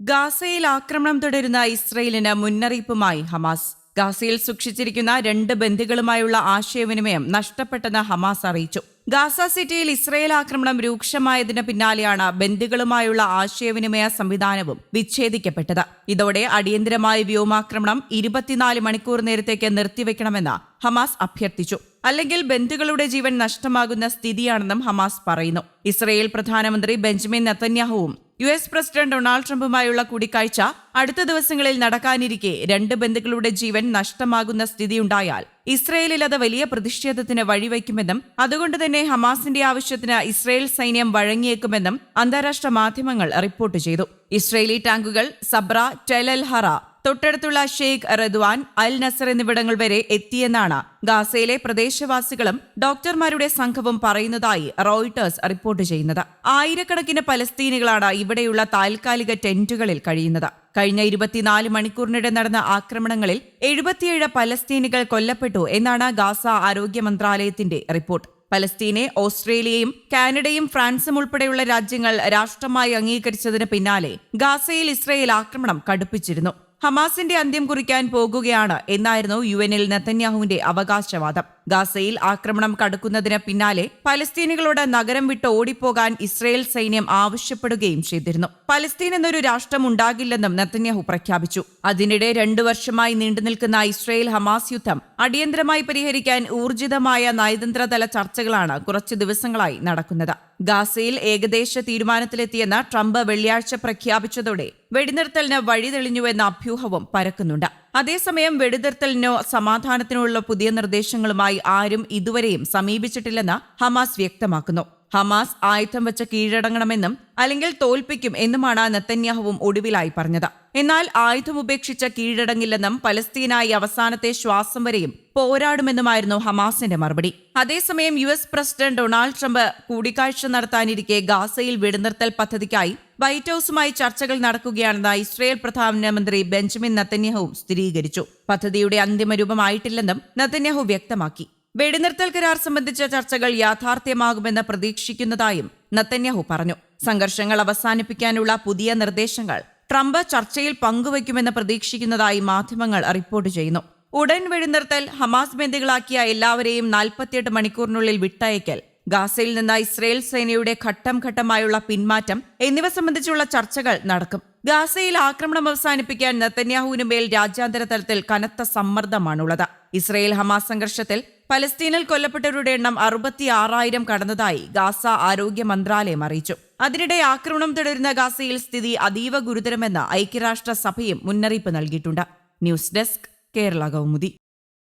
ഗാസയിൽ ആക്രമണം തുടരുന്ന ഇസ്രയേലിന് മുന്നറിയിപ്പുമായി ഹമാസ്. ഗാസയിൽ സൂക്ഷിച്ചിരിക്കുന്ന രണ്ട് ബന്ധുക്കളുമായുള്ള ആശയവിനിമയം നഷ്ടപ്പെട്ടെന്ന് ഹമാസ് അറിയിച്ചു. ഗാസ സിറ്റിയിൽ ഇസ്രയേൽ ആക്രമണം രൂക്ഷമായതിന് പിന്നാലെയാണ് ബന്ധുക്കളുമായുള്ള ആശയവിനിമയ സംവിധാനവും വിച്ഛേദിക്കപ്പെട്ടത്. ഇതോടെ അടിയന്തരമായ വ്യോമാക്രമണം ഇരുപത്തിനാല് മണിക്കൂർ നേരത്തേക്ക് നിർത്തിവെക്കണമെന്ന് ഹമാസ് അഭ്യർത്ഥിച്ചു. അല്ലെങ്കിൽ ബന്ധുക്കളുടെ ജീവൻ നഷ്ടമാകുന്ന സ്ഥിതിയാണെന്നും ഹമാസ് പറയുന്നു. ഇസ്രയേൽ പ്രധാനമന്ത്രി ബെഞ്ചമിൻ നെതന്യാഹുവും യു എസ് പ്രസിഡന്റ് ഡൊണാൾഡ് ട്രംപുമായുള്ള കൂടിക്കാഴ്ച അടുത്ത ദിവസങ്ങളിൽ നടക്കാനിരിക്കെ രണ്ട് ബന്ധുക്കളുടെ ജീവൻ നഷ്ടമാകുന്ന സ്ഥിതിയുണ്ടായാൽ ഇസ്രയേലിൽ അത് വലിയ പ്രതിഷേധത്തിന് വഴിവെക്കുമെന്നും അതുകൊണ്ട് തന്നെ ഹമാസിന്റെ ആവശ്യത്തിന് ഇസ്രയേൽ സൈന്യം വഴങ്ങിയേക്കുമെന്നും അന്താരാഷ്ട്ര മാധ്യമങ്ങൾ റിപ്പോർട്ട് ചെയ്തു. ഇസ്രയേലി ടാങ്കുകൾ സബ്ര ടെലൽ ഹറ തൊട്ടടുത്തുള്ള ഷെയ്ഖ് റദ്വാൻ അൽ നസർ എന്നിവിടങ്ങൾ വരെ എത്തിയെന്നാണ് ഗാസയിലെ പ്രദേശവാസികളും ഡോക്ടർമാരുടെ സംഘവും പറയുന്നതായി റോയിട്ടേഴ്സ് റിപ്പോർട്ട് ചെയ്യുന്നത്. ആയിരക്കണക്കിന് പലസ്തീനികളാണ് ഇവിടെയുള്ള താൽക്കാലിക ടെന്റുകളിൽ കഴിയുന്നത്. കഴിഞ്ഞ ഇരുപത്തിനാല് മണിക്കൂറിനിടെ നടന്ന ആക്രമണങ്ങളിൽ എഴുപത്തിയേഴ് പലസ്തീനികൾ കൊല്ലപ്പെട്ടു എന്നാണ് ഗാസ ആരോഗ്യ മന്ത്രാലയത്തിന്റെ റിപ്പോർട്ട്. പലസ്തീനെ ഓസ്ട്രേലിയയും കാനഡയും ഫ്രാൻസും ഉൾപ്പെടെയുള്ള രാജ്യങ്ങൾ രാഷ്ട്രമായി അംഗീകരിച്ചതിന് പിന്നാലെ ഗാസയിൽ ഇസ്രയേൽ ആക്രമണം കടുപ്പിച്ചിരുന്നു. ഹമാസിന്റെ അന്ത്യം കുറിക്കാൻ പോകുകയാണ് എന്നായിരുന്നു യു എനിൽ നെത്തന്യാഹുവിന്റെ അവകാശവാദം. ഗാസയിൽ ആക്രമണം കടുക്കുന്നതിന് പിന്നാലെ പലസ്തീനികളോട് നഗരം വിട്ട് ഓടിപ്പോകാൻ ഇസ്രയേൽ സൈന്യം ആവശ്യപ്പെടുകയും ചെയ്തിരുന്നു. പലസ്തീൻ എന്നൊരു രാഷ്ട്രം ഉണ്ടാകില്ലെന്നും നെത്തന്യാഹു പ്രഖ്യാപിച്ചു. അതിനിടെ രണ്ടു വർഷമായി നീണ്ടുനിൽക്കുന്ന ഇസ്രയേൽ ഹമാസ് യുദ്ധം അടിയന്തരമായി പരിഹരിക്കാൻ ഊർജിതമായ നയതന്ത്രതല ചർച്ചകളാണ് കുറച്ചു ദിവസങ്ങളായി നടക്കുന്നത്. ഗാസയിൽ ഏകദേശ തീരുമാനത്തിലെത്തിയെന്ന് ട്രംപ് വെള്ളിയാഴ്ച പ്രഖ്യാപിച്ചതോടെ വെടിനിർത്തലിന് വഴി തെളിഞ്ഞുവെന്ന അഭ്യൂഹവും പരക്കുന്നുണ്ട്. അതേസമയം വെടിനിർത്തലിനോ സമാധാനത്തിനുള്ള പുതിയ നിർദ്ദേശങ്ങളുമായി ആരും ഇതുവരെയും സമീപിച്ചിട്ടില്ലെന്ന് ഹമാസ് വ്യക്തമാക്കുന്നു. ഹമാസ് ആയുധം വെച്ച് കീഴടങ്ങണമെന്നും അല്ലെങ്കിൽ തോൽപ്പിക്കും എന്നുമാണ് നെത്തന്യാഹുവും ഒടുവിലായി പറഞ്ഞത്. എന്നാൽ ആയുധം ഉപേക്ഷിച്ച് കീഴടങ്ങില്ലെന്നും പലസ്തീനായി അവസാനത്തെ ശ്വാസം വരെയും പോരാടുമെന്നുമായിരുന്നു ഹമാസിന്റെ മറുപടി. അതേസമയം U S president Donald Trump കൂടിക്കാഴ്ച നടത്താനിരിക്കെ ഗാസയിൽ വെടിനിർത്തൽ പദ്ധതിക്കായി വൈറ്റ് ഹൌസുമായി ചർച്ചകൾ നടക്കുകയാണെന്ന് ഇസ്രയേൽ പ്രധാനമന്ത്രി ബെഞ്ചമിൻ നത്തന്യാഹുവും സ്ഥിരീകരിച്ചു. പദ്ധതിയുടെ അന്തിമ രൂപമായിട്ടില്ലെന്നും നത്തന്യാഹു വ്യക്തമാക്കി. വെടിനിർത്തൽ കരാർ സംബന്ധിച്ച ചർച്ചകൾ യാഥാർത്ഥ്യമാകുമെന്ന് പ്രതീക്ഷിക്കുന്നതായും നത്തന്യാഹു പറഞ്ഞു. സംഘർഷങ്ങൾ അവസാനിപ്പിക്കാനുള്ള പുതിയ നിർദ്ദേശങ്ങൾ ട്രംപ് ചർച്ചയിൽ പങ്കുവയ്ക്കുമെന്ന് പ്രതീക്ഷിക്കുന്നതായി മാധ്യമങ്ങൾ റിപ്പോർട്ട് ചെയ്യുന്നു. ഉടൻ വെടിനിർത്തൽ ഹമാസ് ബന്ദികളാക്കിയ എല്ലാവരെയും നാൽപ്പത്തിയെട്ട് മണിക്കൂറിനുള്ളിൽ വിട്ടയക്കൽ ഗാസയിൽ നിന്ന് ഇസ്രയേൽ സേനയുടെ ഘട്ടം ഘട്ടമായുള്ള പിന്മാറ്റം എന്നിവ സംബന്ധിച്ചുള്ള ചർച്ചകൾ നടക്കും. ഗാസയിൽ ആക്രമണം അവസാനിപ്പിക്കാൻ നെത്തന്യാഹുവിന് മേൽ രാജ്യാന്തര തലത്തിൽ കനത്ത സമ്മർദ്ദമാണുള്ളത്. ഇസ്രയേൽ ഹമാസ് സംഘർഷത്തിൽ പലസ്തീനിൽ കൊല്ലപ്പെട്ടവരുടെ എണ്ണം അറുപത്തി ആറായിരം കടന്നതായി ഗാസ ആരോഗ്യ മന്ത്രാലയം അറിയിച്ചു. അതിനിടെ ആക്രമണം തുടരുന്ന ഗാസയിൽ സ്ഥിതി അതീവ ഗുരുതരമെന്ന് ഐക്യരാഷ്ട്ര സഭയും മുന്നറിയിപ്പ് നൽകിയിട്ടുണ്ട്. News desk Kerala Kaumudi.